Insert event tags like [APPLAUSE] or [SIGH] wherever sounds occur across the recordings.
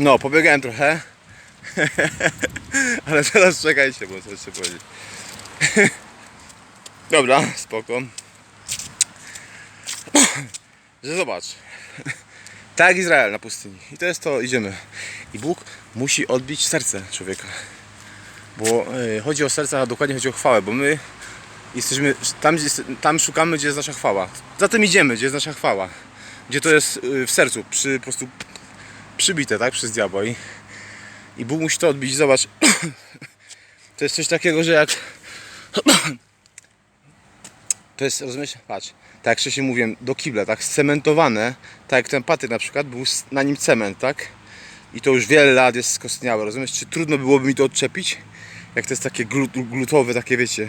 No, pobiegałem trochę. [LAUGHS] Ale teraz czekajcie, bo coś chcę powiedzieć. [LAUGHS] Dobra, spoko. [CLEARS THROAT] Że zobacz. [LAUGHS] Tak Izrael na pustyni. I to jest to, idziemy. I Bóg musi odbić serce człowieka. Bo y, chodzi o serce, a dokładnie chodzi o chwałę, bo my jesteśmy tam, gdzie, tam szukamy, gdzie jest nasza chwała. Za tym idziemy, gdzie jest nasza chwała. Gdzie to jest y, w sercu, przy, po prostu przybite, tak, przez diabła. I, i Bóg musi to odbić. Zobacz, [COUGHS] to jest coś takiego, że jak [COUGHS] to jest, rozumiesz, patrz, tak jak wcześniej mówiłem, do kibla, tak, scementowane, tak jak ten patyk na przykład, był na nim cement, tak? I to już wiele lat jest skostniałe, rozumiesz? Czy trudno byłoby mi to odczepić? Jak to jest takie glut, glutowe, takie wiecie,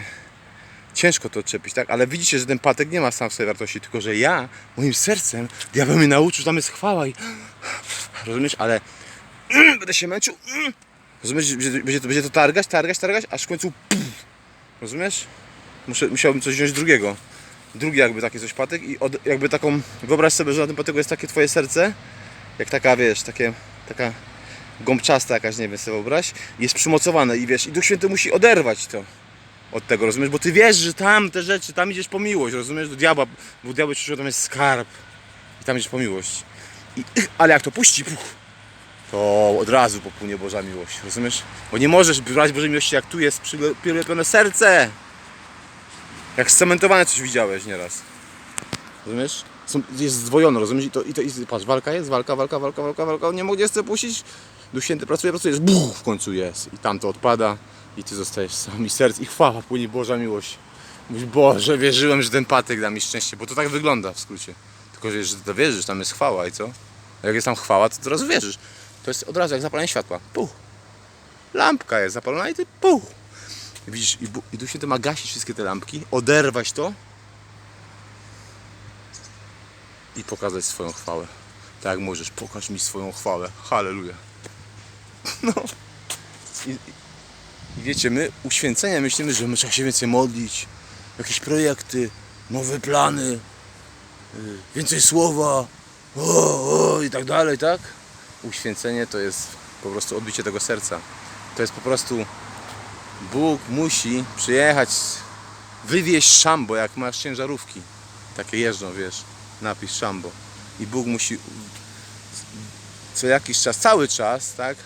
ciężko to odczepić, tak? Ale widzicie, że ten patyk nie ma sam w sobie wartości, tylko że ja, moim sercem, diabeł mnie nauczył, tam jest chwała i... Rozumiesz? Ale [CLEARS THROAT] będę się męczył, [CLEARS THROAT] rozumiesz? Będzie, to, będzie to targać, targać, targać, aż w końcu... Rozumiesz? Muszę, musiałbym coś wziąć drugiego. Drugi jakby taki coś patyk i od, jakby taką, wyobraź sobie, że na tym patyku jest takie twoje serce, jak taka, wiesz, takie, taka gąbczasta jakaś, nie wiem, sobie wyobraź, jest przymocowane i wiesz, i Duch Święty musi oderwać to od tego, rozumiesz, bo ty wiesz, że tam te rzeczy, tam idziesz po miłość, rozumiesz, do diabła, bo diabeł ci tam jest skarb i tam idziesz po miłość. I, ale jak to puści, puch, to od razu popłynie Boża miłość, rozumiesz? Bo nie możesz brać Bożej miłości, jak tu jest przylepione serce. Jak scementowane coś widziałeś nieraz. Rozumiesz? Są, jest zdwojone, rozumiesz? I to, i to i, patrz, walka jest, walka, walka, walka, walka, walka. On nie mogę chce puścić. Duch Święty pracuje, pracuje, buch, w końcu jest. I tam to odpada i ty zostajesz sam i serc i chwała, płynie Boża miłość. Mówisz, Boże, wierzyłem, że ten patyk da mi szczęście, bo to tak wygląda w skrócie. Tylko, że, to wierzysz, tam jest chwała i co? Jak jest tam chwała, to od razu wierzysz. To jest od razu jak zapalenie światła. Puch. Lampka jest zapalona i ty puch. I Widzisz, i, i Duch Święty ma gasić wszystkie te lampki, oderwać to i pokazać swoją chwałę. Tak jak możesz, pokaż mi swoją chwałę. Halleluja. [LAUGHS] No. I, i, wiecie, my uświęcenia myślimy, że my trzeba się więcej modlić, jakieś projekty, nowe plany, więcej słowa, o, o, i tak dalej, tak? Uświęcenie to jest po prostu odbicie tego serca. To jest po prostu Bóg musi przyjechać, wywieźć szambo, jak masz ciężarówki. Takie jeżdżą, wiesz, napis szambo. I Bóg musi co jakiś czas, cały czas, tak,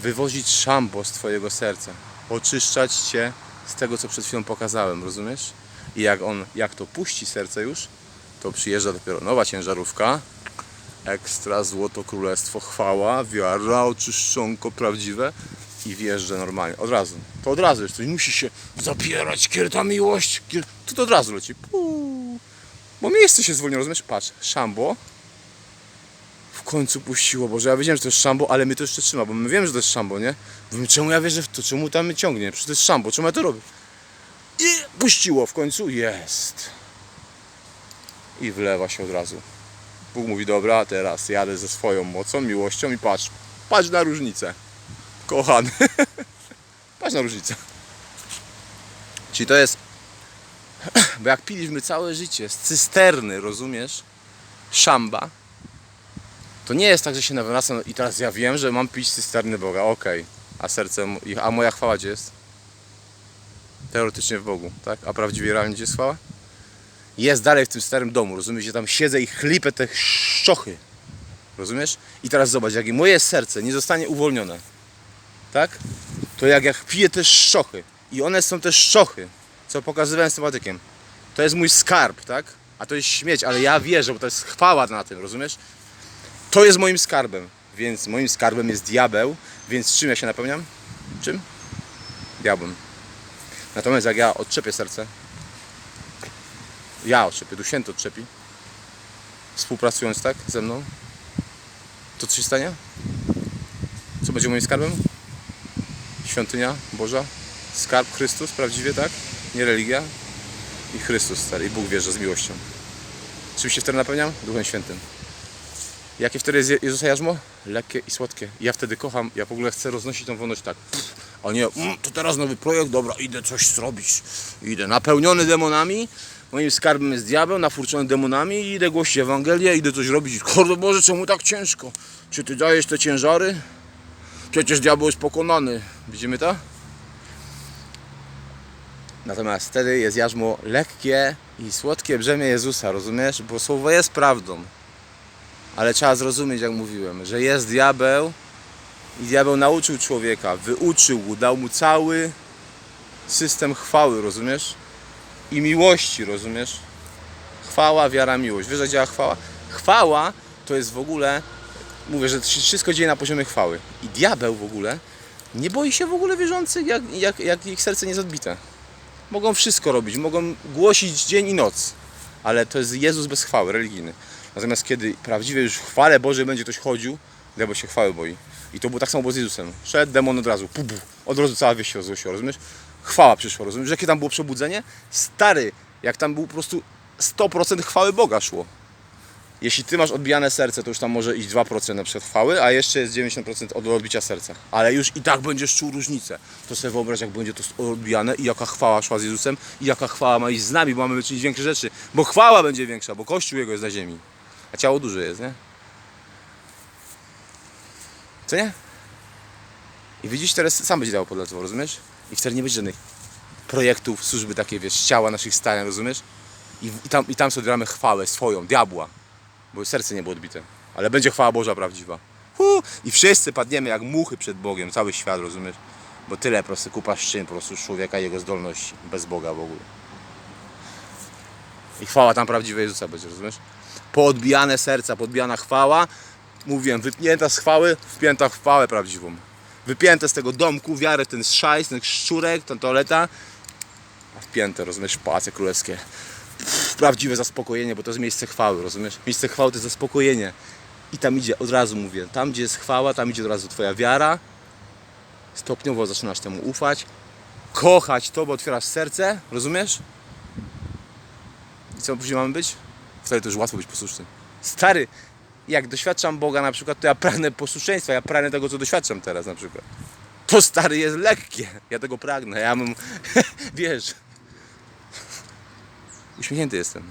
wywozić szambo z Twojego serca. Oczyszczać Cię z tego, co przed chwilą pokazałem, rozumiesz? I jak On, jak to puści serce już, to przyjeżdża dopiero nowa ciężarówka, ekstra, złoto, królestwo, chwała, wiara, oczyszczonko prawdziwe i wjeżdża normalnie, od razu. To od razu to nie musi się zapierać, kiedy ta miłość, kiedy... to, to od razu leci. Puu. Bo miejsce się zwolniło, rozumiesz? Patrz, szambo w końcu puściło, Boże, ja wiedziałem, że to jest szambo, ale mnie to jeszcze trzyma, bo my wiemy, że to jest szambo, nie? Mówimy, czemu ja wierzę w to, czemu tam mnie ciągnie, przecież to jest szambo, czemu ja to robię? I puściło w końcu, jest. I wlewa się od razu. Bóg mówi, dobra, teraz jadę ze swoją mocą, miłością i patrz, patrz na różnicę. Kochany. [LAUGHS] patrz na różnicę. Czyli to jest, [CLEARS THROAT] bo jak piliśmy całe życie z cysterny, rozumiesz, szamba, to nie jest tak, że się nawracam i teraz ja wiem, że mam pić cysterny Boga, okej. A serce, a moja chwała gdzie jest? Teoretycznie w Bogu, tak? A prawdziwie realnie gdzie jest chwała? Jest dalej w tym starym domu, rozumiesz, że tam siedzę i chlipę te szczochy. Rozumiesz? I teraz zobacz, jak moje serce nie zostanie uwolnione, tak? To jak jak piję te szczochy i one są te szczochy, co pokazywałem z tematykiem, to jest mój skarb, tak? A to jest śmieć, ale ja wierzę, bo to jest chwała na tym, rozumiesz? To jest moim skarbem, więc moim skarbem jest diabeł, więc czym ja się napełniam? Czym? Diabłem. Natomiast jak ja odczepię serce, ja odczepię, Duch Święty odczepi, współpracując tak ze mną, to co się stanie? Co będzie moim skarbem? Świątynia Boża, skarb Chrystus, prawdziwie tak? Nie religia i Chrystus stary, i Bóg wierzy z miłością. Czym się wtedy napełniam? Duchem Świętym. Jakie wtedy jest Je- Jezusa jarzmo? Lekkie i słodkie. Ja wtedy kocham, ja w ogóle chcę roznosić tą wolność tak. A nie, mm, to teraz nowy projekt, dobra, idę coś zrobić. Idę napełniony demonami, moim skarbem jest diabeł, nafurczony demonami i idę głosić Ewangelię, idę coś robić. Kurde Boże, czemu tak ciężko? Czy Ty dajesz te ciężary? Przecież diabeł jest pokonany. Widzimy to? Natomiast wtedy jest jarzmo lekkie i słodkie brzemię Jezusa, rozumiesz? Bo słowo jest prawdą. Ale trzeba zrozumieć, jak mówiłem, że jest diabeł i diabeł nauczył człowieka, wyuczył dał mu cały system chwały, rozumiesz? I miłości, rozumiesz? Chwała, wiara, miłość. Wiesz, jak działa chwała? Chwała to jest w ogóle, mówię, że wszystko dzieje na poziomie chwały. I diabeł w ogóle nie boi się w ogóle wierzących, jak, jak, jak ich serce nie jest odbite. Mogą wszystko robić, mogą głosić dzień i noc, ale to jest Jezus bez chwały, religijny. Natomiast kiedy prawdziwie już w chwale Bożej będzie ktoś chodził, diabeł się chwały boi. I to było tak samo było z Jezusem. Szedł demon od razu, pu, pu, od razu cała wieś się rozgłosiła, rozumiesz? Chwała przyszła, rozumiesz? Jakie tam było przebudzenie? Stary, jak tam był po prostu 100% chwały Boga szło. Jeśli ty masz odbijane serce, to już tam może iść 2% na przykład chwały, a jeszcze jest 90% od odbicia serca. Ale już i tak będziesz czuł różnicę. To sobie wyobraź, jak będzie to odbijane i jaka chwała szła z Jezusem i jaka chwała ma iść z nami, bo mamy czynić większe rzeczy. Bo chwała będzie większa, bo Kościół Jego jest na ziemi. A ciało duże jest, nie? Co nie? I widzisz, teraz sam będzie dało podlatowo, rozumiesz? I wtedy nie będzie żadnych projektów, służby takie, wiesz, ciała naszych starań, rozumiesz? I, i, tam, I tam sobie gramy chwałę swoją, diabła bo serce nie było odbite. Ale będzie chwała Boża prawdziwa. Hu! I wszyscy padniemy jak muchy przed Bogiem, cały świat, rozumiesz? Bo tyle po prostu kupa szczyn po prostu człowieka i jego zdolności bez Boga w ogóle. I chwała tam prawdziwa Jezusa będzie, rozumiesz? Poodbijane serca, podbijana chwała, mówiłem, wypnięta z chwały, wpięta w chwałę prawdziwą. Wypięte z tego domku, wiarę ten szajs, ten szczurek, ten toaleta, a wpięte, rozumiesz, pałace królewskie prawdziwe zaspokojenie, bo to jest miejsce chwały, rozumiesz? Miejsce chwały to jest zaspokojenie. I tam idzie, od razu mówię, tam gdzie jest chwała, tam idzie od razu Twoja wiara. Stopniowo zaczynasz temu ufać, kochać to, bo otwierasz serce, rozumiesz? I co później mamy być? Wtedy to już łatwo być posłusznym. Stary, jak doświadczam Boga na przykład, to ja pragnę posłuszeństwa, ja pragnę tego, co doświadczam teraz na przykład. To stary jest lekkie, ja tego pragnę, ja mam, [LAUGHS] wiesz, uśmiechnięty jestem.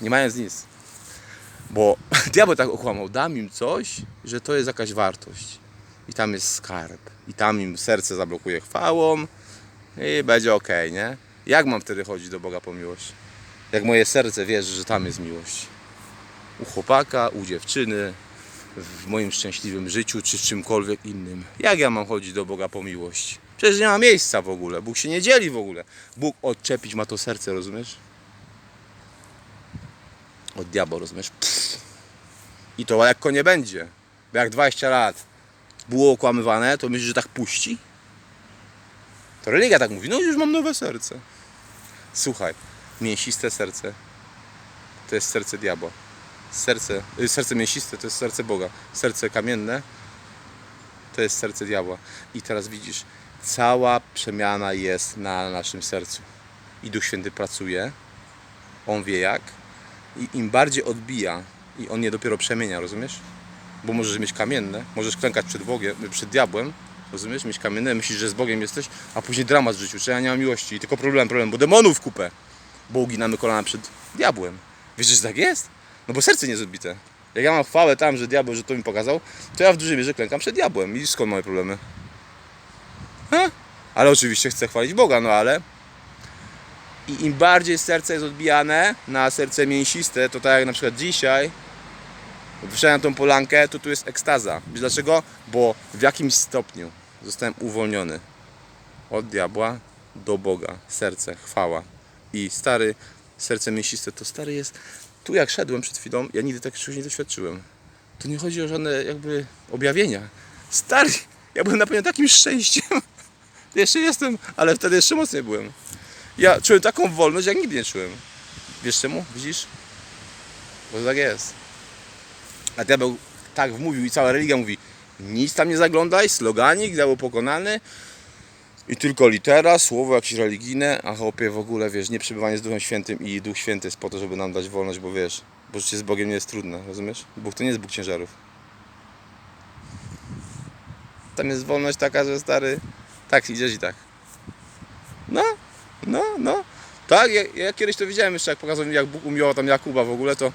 Nie mając nic. Bo [LAUGHS] diabeł tak okłamał, dam im coś, że to jest jakaś wartość. I tam jest skarb. I tam im serce zablokuje chwałą i będzie ok, nie? Jak mam wtedy chodzić do Boga po miłość? Jak moje serce wierzy, że tam jest miłość. U chłopaka, u dziewczyny, w moim szczęśliwym życiu, czy czymkolwiek innym. Jak ja mam chodzić do Boga po miłość? Przecież nie ma miejsca w ogóle. Bóg się nie dzieli w ogóle. Bóg odczepić ma to serce, rozumiesz? Od diabła, rozumiesz? Pff. I to lekko nie będzie. Bo jak 20 lat było okłamywane, to myślisz, że tak puści? To religia tak mówi, no już mam nowe serce. Słuchaj, mięsiste serce to jest serce diabła. Serce, y, serce mięsiste to jest serce Boga. Serce kamienne to jest serce diabła. I teraz widzisz, cała przemiana jest na naszym sercu. I Duch Święty pracuje, On wie jak. I im bardziej odbija, i On je dopiero przemienia, rozumiesz? Bo możesz mieć kamienne, możesz klękać przed Bogiem, przed diabłem, rozumiesz? Mieć kamienne, myślisz, że z Bogiem jesteś, a później dramat w życiu, czy ja nie mam miłości. Tylko problem, problem, bo demonów kupę. Bo uginamy kolana przed diabłem. Wiesz, że tak jest? No bo serce nie jest odbite. Jak ja mam chwałę tam, że diabeł, że to mi pokazał, to ja w dużej mierze klękam przed diabłem. I skąd mamy problemy? Ha? Ale oczywiście chcę chwalić Boga, no ale. I im bardziej serce jest odbijane na serce mięsiste, to tak jak na przykład dzisiaj, wyszedłem tą polankę, to tu jest ekstaza. Dlaczego? Bo w jakimś stopniu zostałem uwolniony od diabła do Boga. Serce, chwała. I stary, serce mięsiste, to stary jest. Tu jak szedłem przed chwilą, ja nigdy tak czegoś nie doświadczyłem. To nie chodzi o żadne jakby objawienia. Stary, ja byłem napełniony takim szczęściem. [LAUGHS] Jeszcze jestem, ale wtedy jeszcze mocniej byłem. Ja czułem taką wolność, jak nigdy nie czułem. Wiesz czemu? Widzisz? Bo tak jest. A diabeł tak wmówił i cała religia mówi nic tam nie zaglądaj, sloganik, diabeł pokonany i tylko litera, słowo jakieś religijne, a chłopie w ogóle, wiesz, nie przebywanie z Duchem Świętym i Duch Święty jest po to, żeby nam dać wolność, bo wiesz, bo życie z Bogiem nie jest trudne, rozumiesz? Bóg to nie jest Bóg ciężarów. Tam jest wolność taka, że stary, tak idziesz i tak. No, no, no. Tak, ja, ja kiedyś to widziałem jeszcze, jak pokazał mi, jak Bóg umiłował tam Jakuba w ogóle, to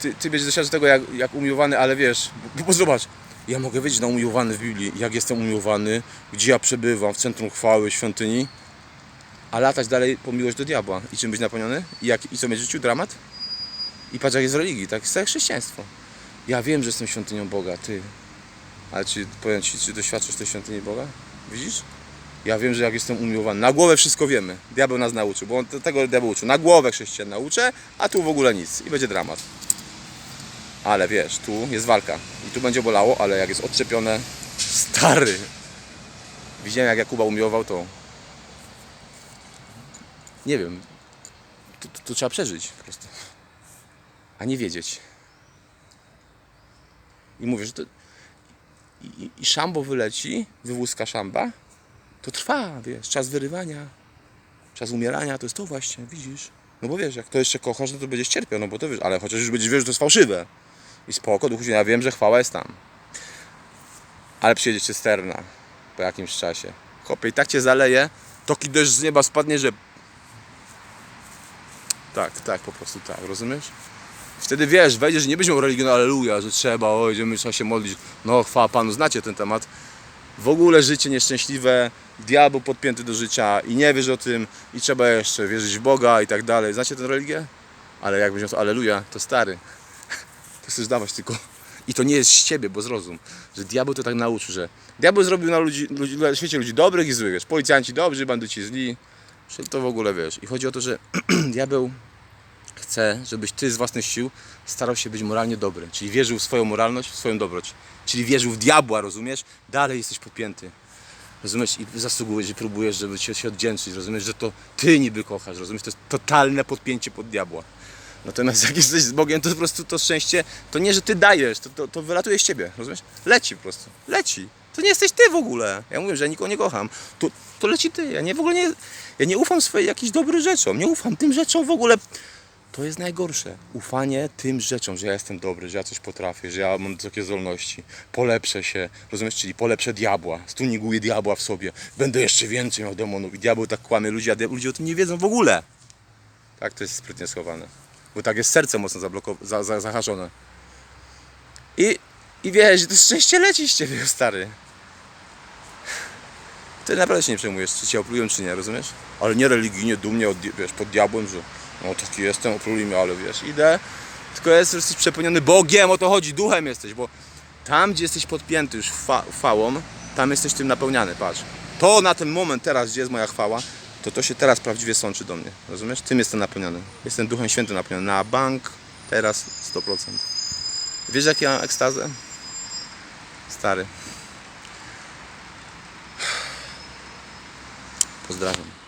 ty, ty będziesz doświadczał tego, jak, jak umiłowany, ale wiesz, bo, bo zobacz, ja mogę wiedzieć na umiłowany w Biblii, jak jestem umiłowany, gdzie ja przebywam, w centrum chwały, świątyni, a latać dalej po miłość do diabła. I czym być napełniony? I, jak, i co mieć w życiu? Dramat? I patrz jak jest religii, tak jest jak chrześcijaństwo. Ja wiem, że jestem świątynią Boga, ty. Ale czy, powiem Ci, czy doświadczysz tej świątyni Boga? Widzisz? Ja wiem, że jak jestem umiłowany, na głowę wszystko wiemy. Diabeł nas nauczył, bo on te- tego diabeł uczył. Na głowę chrześcijan nauczę, a tu w ogóle nic. I będzie dramat. Ale wiesz, tu jest walka. I tu będzie bolało, ale jak jest odczepione, stary. Widziałem jak Jakuba umiłował, to nie wiem. To trzeba przeżyć po prostu. A nie wiedzieć. I mówię, że to... I, i- I szambo wyleci, wywózka szamba, to trwa, wiesz, czas wyrywania, czas umierania, to jest to właśnie, widzisz? No bo wiesz, jak to jeszcze kochasz, no to będziesz cierpiał, no bo to wiesz, ale chociaż już będziesz wiesz, że to jest fałszywe. I spoko, duchu Święty, ja wiem, że chwała jest tam. Ale przyjedzie cysterna po jakimś czasie. Chłopie, i tak cię zaleje, toki deszcz z nieba spadnie, że... Tak, tak, po prostu tak, rozumiesz? Wtedy wiesz, wejdziesz, nie będziesz miał religii, no aleluja, że trzeba, o, idziemy, trzeba się modlić. No, chwała Panu, znacie ten temat. W ogóle życie nieszczęśliwe, diabeł podpięty do życia i nie wiesz o tym i trzeba jeszcze wierzyć w Boga i tak dalej. Znacie tę religię? Ale jak będziesz to aleluja, to stary. To chcesz dawać tylko. I to nie jest z ciebie, bo zrozum, że diabeł to tak nauczył, że diabeł zrobił na, ludzi, ludzi, na świecie ludzi dobrych i złych, wiesz, policjanci dobrzy, bandyci źli, to w ogóle wiesz. I chodzi o to, że [CLEARS THROAT] diabeł chce, żebyś ty z własnych sił starał się być moralnie dobry, czyli wierzył w swoją moralność, w swoją dobroć, czyli wierzył w diabła, rozumiesz? Dalej jesteś podpięty. Rozumiesz? I zasługujesz i próbujesz, żeby się, się oddzięczyć, rozumiesz, że to ty niby kochasz, rozumiesz? To jest totalne podpięcie pod diabła. Natomiast jak jesteś z Bogiem, to po prostu to szczęście, to nie, że ty dajesz, to, to, to wylatuje z ciebie, rozumiesz? Leci po prostu, leci. To nie jesteś ty w ogóle. Ja mówię, że ja nikogo nie kocham. To, to leci ty. Ja nie w ogóle nie, ja nie ufam swojej jakiejś dobrym rzeczom. Nie ufam tym rzeczom w ogóle. To jest najgorsze. Ufanie tym rzeczom, że ja jestem dobry, że ja coś potrafię, że ja mam takie zdolności. Polepszę się, rozumiesz? Czyli polepszę diabła, stuniguję diabła w sobie. Będę jeszcze więcej miał demonów. I diabeł tak kłamie ludzi, a ludzie o tym nie wiedzą w ogóle. Tak to jest sprytnie schowane. Bo tak jest serce mocno za, za, zahaczone. I, I wiesz, to szczęście leci z ciebie, stary. Ty naprawdę się nie przejmujesz, czy cię oplują, czy nie, rozumiesz? Ale nie religijnie, dumnie, od, wiesz, pod diabłem, że no taki jestem, opluli mnie, ale wiesz, idę. Tylko jest, jesteś przepełniony Bogiem, o to chodzi, duchem jesteś, bo tam, gdzie jesteś podpięty już fa- tam jesteś tym napełniany, patrz. To na ten moment teraz, gdzie jest moja chwała, to to się teraz prawdziwie sączy do mnie, rozumiesz? Tym jestem napełniony. Jestem Duchem Świętym napełniony. Na bank teraz 100%. Wiesz, jakie mam ekstazę? Stary. Pozdrawiam.